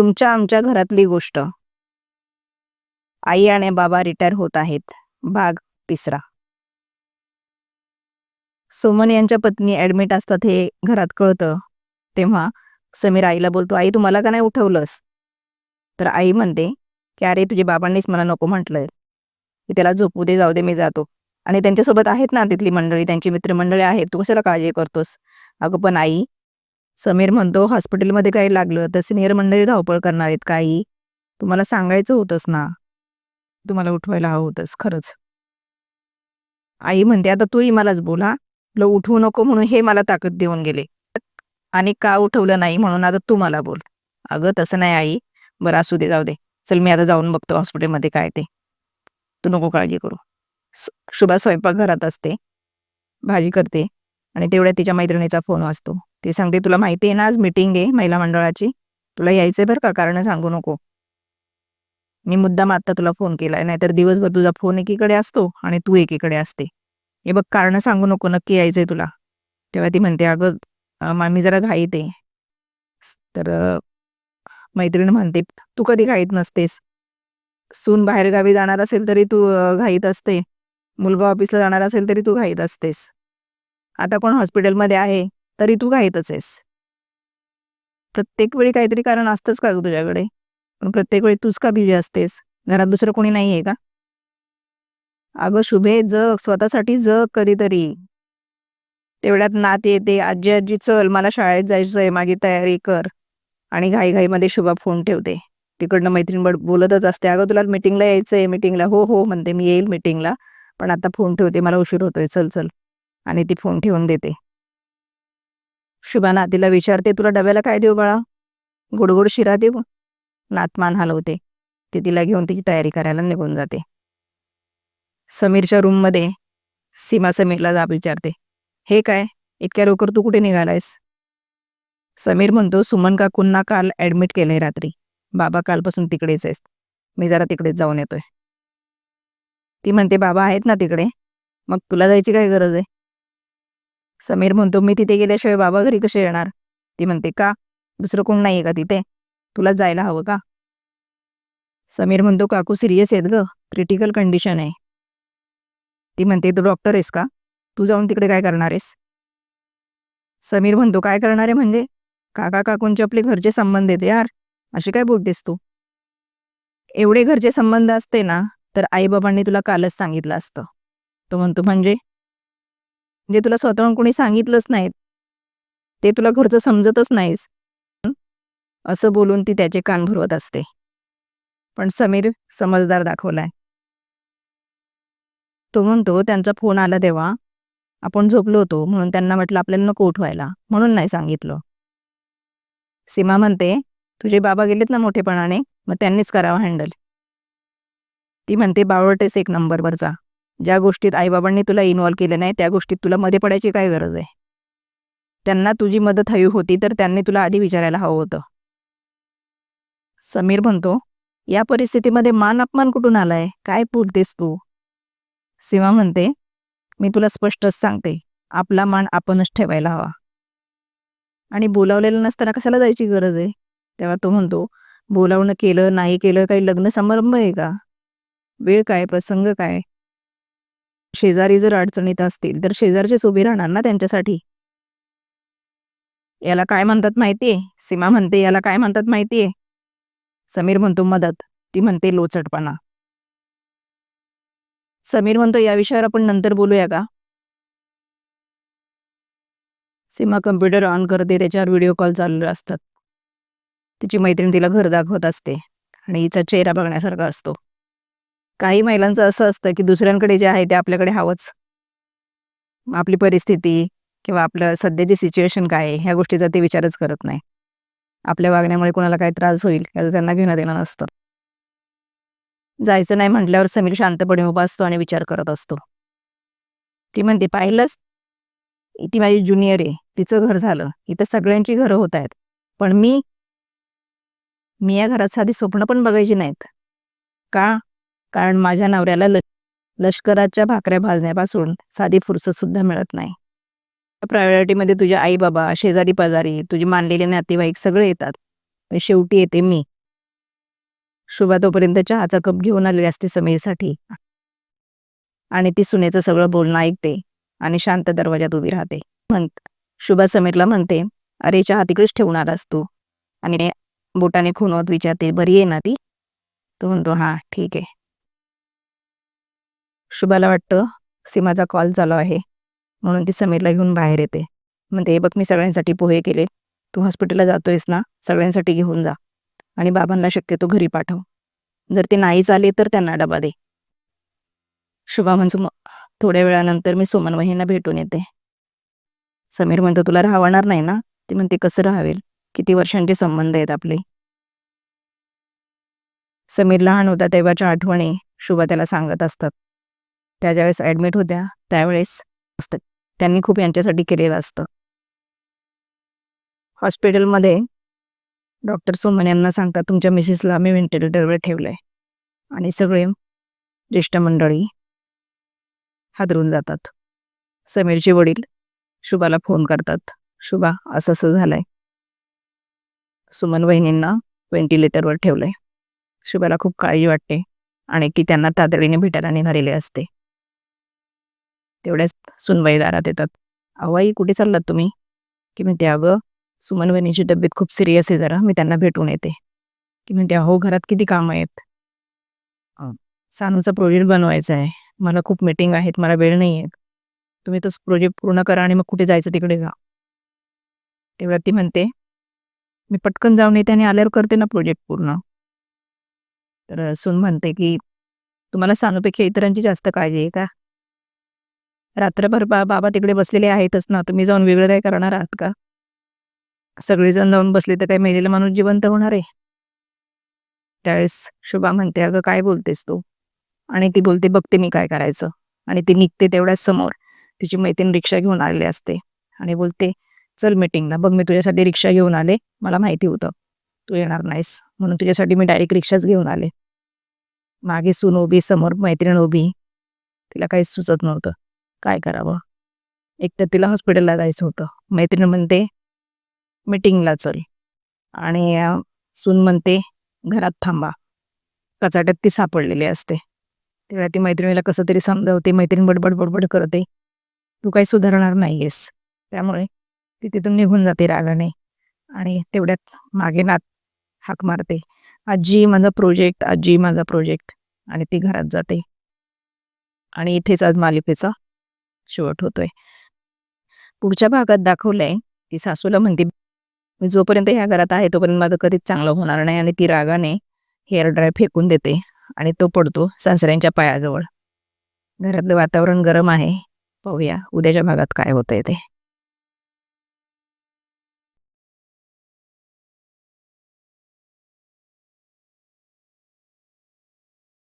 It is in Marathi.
तुमच्या आमच्या घरातली गोष्ट. आई आणि बाबा रिटायर होत आहेत. भाग तिसरा. सोमन यांच्या पत्नी ऍडमिट असतात हे घरात कळतं. तेव्हा समीर आईला बोलतो आई तुम्हाला का नाही उठवलंस? तर आई म्हणते की अरे तुझ्या बाबांनीच मला नको म्हटलंय. की त्याला झोपू दे जाऊ दे मी जातो. आणि त्यांच्यासोबत आहेत ना तिथली मंडळी त्यांची मित्रमंडळी आहेत. तू कशाला काळजी करतोस? अगं पण आई समीर म्हणतो हॉस्पिटलमध्ये काही लागलं तर सिनियर मंडळी धावपळ करणार आहेत काही तुम्हाला सांगायचं होतंस ना. तुम्हाला उठवायला हवं होतंस खरंच. आई म्हणते आता तूही मलाच बोला हा. तुला उठवू नको म्हणून हे मला ताकद देऊन गेले. आणि का उठवलं नाही म्हणून आता तू मला बोल. अगं तसं नाही आई. बरं असू दे जाऊ दे. चल मी आता जाऊन बघतो हॉस्पिटलमध्ये काय ते. तू नको काळजी करू. शुभा स्वयंपाक घरात असते. भाजी करते आणि तेवढ्या तिच्या मैत्रिणीचा फोन वाजतो. ती सांगते तुला माहिती आहे ना आज मीटिंग आहे महिला मंडळाची. तुला यायचंय बरं का? कारण सांगू नको. मी मुद्दाम आता तुला फोन केलाय नाहीतर दिवसभर तुझा फोन एकीकडे असतो आणि तू एकीकडे असते. हे बघ कारण सांगू नको नक्की यायचंय तुला. तेव्हा ती म्हणते अगं मामी जरा घाईत आहे. तर मैत्रीण म्हणते तू कधी घाईत नसतेस? सून बाहेरगावी जाणार असेल तरी तू घाईत असते. मुलगा ऑफिसला जाणार असेल तरी तू घाईत असतेस. आता कोण हॉस्पिटलमध्ये आहे? तरी तू घाईतच आहेस. प्रत्येक वेळी काहीतरी कारण असतंच का ग तुझ्याकडे? पण प्रत्येक वेळी तूच का बिझी असतेस? घरात दुसरं कोणी नाही आहे का? अगं शुभे जग स्वतःसाठी जग कधीतरी. तेवढ्यात नात येते आजी आजी चल मला शाळेत जायचंय माझी तयारी कर. आणि घाईघाईमध्ये शुभा फोन ठेवते. तिकडनं मैत्रीण बड- बोलतच असते अगं तुला मिटिंगला यायचंय मिटिंगला हो हो म्हणते मी येईल मिटिंगला पण आता फोन ठेवते मला उशीर होतोय चल चल. आणि ती फोन ठेवून देते. शुभा नातीला विचारते तुला डब्याला काय देऊ बाळा? गोडगोड शिरा देऊ. नातमान हलवते. ती तिला घेऊन तिची तयारी करायला निघून जाते. समीरच्या रूममध्ये सीमा समीरला जाब विचारते हे काय? इतक्या लवकर तू कुठे निघालायस? समीर म्हणतो सुमन काकूंना काल ऍडमिट केलंय रात्री. बाबा कालपासून तिकडेच आहेस मी जरा तिकडेच जाऊन येतोय. ती म्हणते बाबा आहेत ना तिकडे. मग तुला जायची काय गरज आहे? समीर म्हणतो मी तिथे गेल्याशिवाय बाबा घरी कसे येणार? ती म्हणते का? दुसरं कोण नाही का तिथे? तुला जायला हवं का? समीर म्हणतो काकू सिरियस आहेत ग. क्रिटिकल कंडिशन आहे. ती म्हणते तू डॉक्टर आहेस का? तू जाऊन तिकडे काय करणार आहेस? समीर म्हणतो काय करणार आहे म्हणजे? काका काकूंचे आपले घरचे संबंध आहेत यार. असे काय बोलतेस तू? एवढे घरचे संबंध असते ना तर आईबाबांनी तुला कालच सांगितलं असतं. तो म्हणतो म्हणजे? म्हणजे तुला स्वतःहून कोणी सांगितलंच नाहीत. ते तुला घरचं समजतच नाहीस. असं बोलून ती त्याचे कान भरवत असते. पण समीर समजदार दाखवलाय. तो म्हणतो त्यांचा फोन आला तेव्हा. आपण झोपलो होतो. म्हणून त्यांना म्हटलं आपल्याला नको उठवायला. म्हणून नाही सांगितलं. सीमा म्हणते तुझे बाबा गेलेत ना मोठेपणाने? मग त्यांनीच करावं हँडल. ती म्हणते बावळटेस एक नंबरवरचा ज्या गोष्टीत आईबाबांनी तुला इन्व्हॉल्व केलं नाही त्या गोष्टीत तुला मध्ये पडायची काय गरज आहे? त्यांना तुझी मदत हवी होती तर त्यांनी तुला आधी विचारायला हवं होतं. समीर म्हणतो या परिस्थितीमध्ये मान अपमान कुठून आलाय? काय बोलतेस तू? सीमा म्हणते मी तुला स्पष्टच सांगते आपला मान आपणच ठेवायला हवा. आणि बोलावलेलं नसताना कशाला जायची गरज आहे? तेव्हा तो म्हणतो बोलावणं केलं नाही केलं काही लग्न समारंभ आहे का? वेळ काय? प्रसंग काय? शेजारी जर अडचणीत असतील तर शेजारचेच उभी राहणार ना त्यांच्यासाठी? याला काय म्हणतात माहितीये? सीमा म्हणते याला काय म्हणतात माहितीये? समीर म्हणतो मदत ती म्हणते लोचटपणा. समीर म्हणतो या विषयावर आपण नंतर बोलूया का? सीमा कम्प्युटर ऑन करते त्याच्यावर व्हिडिओ कॉल चालू असतात. तिची मैत्रीण तिला घर दाखवत असते आणि हिचा चेहरा बघण्यासारखा असतो. काही महिलांचं असं असतं की दुसऱ्यांकडे जे आहे ते आपल्याकडे हवंच. आपली परिस्थिती किंवा आपलं सध्याची सिच्युएशन काय आहे ह्या गोष्टीचा ते विचारच करत नाही. आपल्या वागण्यामुळे कोणाला काही त्रास होईल याचं त्यांना घेणं देणं नसतं. जायचं नाही म्हटल्यावर समीर शांतपणे उभा असतो आणि विचार करत असतो. ती म्हणते पाहिलंच ती माझी ज्युनियर आहे. तिचं घर झालं. इथं सगळ्यांची घरं होत आहेत. पण मी मी या घरात साधी स्वप्न पण बघायची नाहीत. का? कारण माझ्या नवऱ्याला ल लष्कराच्या भाकऱ्या भाजण्यापासून साधी फुरसत सुद्धा मिळत नाही. प्रायोरिटीमध्ये तुझे आई बाबा शेजारी पाजारी तुझे मानलेले नातेवाईक सगळे येतात. पण शेवटी येते मी. शुभा तोपर्यंत चहाचा कप घेऊन आलेली असते समीरसाठी. आणि ती सुनेचं सगळं बोलणं ऐकते आणि शांत दरवाजात उभी राहते. म्हण शुभा समीरला म्हणते अरे चहा तिकडेच ठेवून आलास तू. आणि बोटाने खुनवत विचारते बरी आहे ना ती? तो म्हणतो हा ठीक आहे. शुभाला वाटतं सीमाचा कॉल चालू आहे. म्हणून ती समीरला घेऊन बाहेर येते. म्हणते "हे बघ मी सगळ्यांसाठी पोहे केले तू हॉस्पिटलला जातोयस ना? सगळ्यांसाठी घेऊन जा. आणि बाबांना शक्यतो घरी पाठव. जर ते नाहीच आले तर त्यांना डबा दे. शुभा म्हणजे "मग थोड्या वेळानंतर मी सोमन वहिनींना भेटून येते. समीर म्हणतो तुला राहणार नाही ना? ती म्हणते कसं राहावेल? किती वर्षांचे संबंध आहेत आपले. समीर लहान होता तेव्हाच्या आठवणी शुभा त्याला सांगत असतात. त्या ज्यावेळेस ॲडमिट होत्या त्यावेळेस असतं. त्यांनी खूप यांच्यासाठी केलेलं असतं. हॉस्पिटलमध्ये डॉक्टर सोमन यांना सांगतात तुमच्या मिसेसला आम्ही व्हेंटिलेटरवर ठेवलंय. आणि सगळे ज्येष्ठ मंडळी हादरून जातात. समीरचे वडील शुभाला फोन करतात शुभा असं असं झालंय. सुमन वहिनींना व्हेंटिलेटरवर ठेवलंय. शुभाला खूप काळजी वाटते आणि की त्यांना तातडीने भेटायला निघालेले असते. तेवढ्याच सुनबाई दारात येतात अवाई कुठे चाललात तुम्ही? की म्हणते अगं सुमन वहिनीची तब्येत खूप सिरियस आहे जरा मी त्यांना भेटून येते. की म्हणते अहो घरात किती कामं आहेत? सानूचा प्रोजेक्ट बनवायचा आहे. मला खूप मीटिंग आहेत मला वेळ नाही आहे. तुम्ही तो प्रोजेक्ट पूर्ण करा आणि मग कुठे जायचं तिकडे जा. तेव्हा ती म्हणते मी पटकन जाऊन येते आणि आल्यावर करते ना प्रोजेक्ट पूर्ण. तर सून म्हणते की तुम्हाला सानूपेक्षा इतरांची जास्त काळजी आहे का? रात्रभर बा बाबा तिकडे बसलेले आहेतच ना तुम्ही जाऊन वेगळं काय करणार आहात का? सगळेजण जाऊन बसले तर काही मेलेला माणूस जिवंत होणार आहे. त्यावेळेस शुभा म्हणते अगं काय बोलतेस तू? आणि ती बोलते बघते मी काय करायचं. आणि ती निघते तेवढ्याच समोर. तिची मैत्रीण रिक्षा घेऊन आलेली असते. आणि बोलते चल मीटिंगला बघ मी तुझ्यासाठी रिक्षा घेऊन आले. मला माहिती होतं. तू येणार नाहीस. म्हणून तुझ्यासाठी मी डायरेक्ट रिक्षाच घेऊन आले. मागे सून उभी समोर मैत्रीण उभी. तिला काहीच सुचत नव्हतं. काय करावं? एक तर तिला हॉस्पिटलला जायचं होतं. मैत्रीण म्हणते मीटिंगला चल. आणि सून म्हणते घरात थांबा. कचाट्यात ती सापडलेली असते. तेव्हा ती मैत्रिणीला कसं तरी समजावते मैत्रीण बडबड बडबड करते तू काही सुधारणार नाहीयेस. त्यामुळे ती तिथून निघून जाते रागाने आणि तेवढ्यात मागे नात हाक मारते आजी माझा प्रोजेक्ट आजी माझा प्रोजेक्ट. आणि ती घरात जाते. आणि इथेच आज मालिकेचा शेवट होतोय. पुढच्या भागात दाखवलंय ती सासूला म्हणते मी जोपर्यंत ह्या घरात आहे तोपर्यंत माझं कधीच चांगलं होणार नाही आणि ती रागाने हेअर ड्राय फेकून देते आणि तो पडतो सासऱ्यांच्या पायाजवळ. घरातलं वातावरण गरम आहे. पाहूया उद्याच्या भागात काय होतंय ते.